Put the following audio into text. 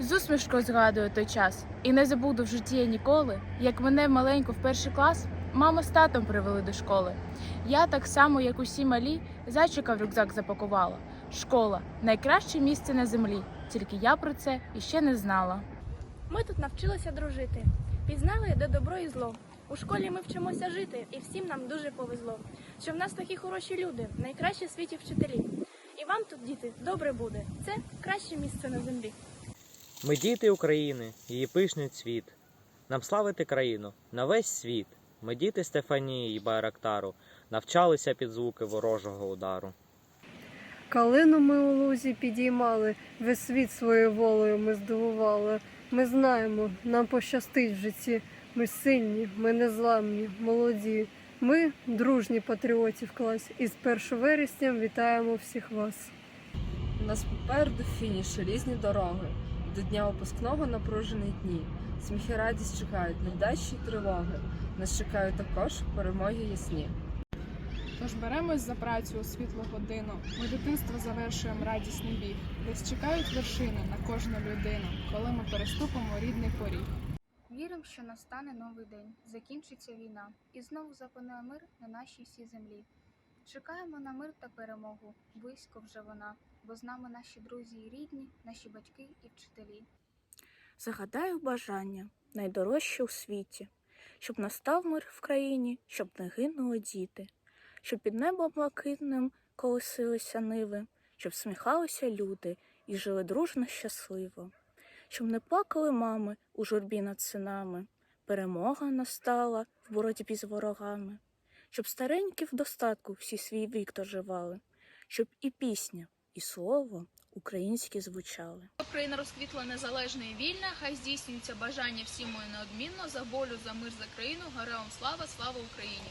З усмішкою згадую той час і не забуду в житті ніколи, як мене маленьку в перший клас мама з татом привели до школи. Я так само, як усі малі, зайчика в рюкзак запакувала. Школа найкраще місце на землі. Тільки я про це іще не знала. Ми тут навчилися дружити, пізнали, де добро і зло. У школі ми вчимося жити, і всім нам дуже повезло. Що в нас такі хороші люди, найкращі в світі вчителі. І вам тут, діти, добре буде. Це краще місце на землі. Ми діти України, її пишний цвіт. Нам славити країну на весь світ. Ми діти Стефанії і Байрактару, навчалися під звуки ворожого удару. Калину ми у лузі підіймали, весь світ своєю волею ми здивували. Ми знаємо, нам пощастить в житті. Ми сильні, ми незламні, молоді. Ми дружні патріотів клас. І з 1 вересня вітаємо всіх вас. У нас попереду фініш, різні дороги. До дня випускного напружені дні. Сміх і радість чекають, невдачі й тривоги. Нас чекають також перемоги ясні. Тож беремось за працю у світлу годину. Ми дитинство завершуємо радісний біг. Десь чекають вершини на кожну людину, коли ми переступимо рідний поріг. Віримо, що настане новий день, закінчиться війна, і знову запанує мир на нашій всій землі. Чекаємо на мир та перемогу, близько вже вона, бо з нами наші друзі і рідні, наші батьки і вчителі. Загадаю бажання найдорожче у світі, щоб настав мир в країні, щоб не гинули діти, щоб під небом блакитним колесилися ниви, щоб сміхалися люди і жили дружно щасливо, щоб не плакали мами у журбі над синами, перемога настала в боротьбі з ворогами, щоб старенькі в достатку всі свій вік доживали, щоб і пісня, і слово українські звучали. Україна розквітла незалежна і вільна, хай здійснюється бажання всім моє неодмінно, за волю, за мир, за країну, героям слава, слава Україні!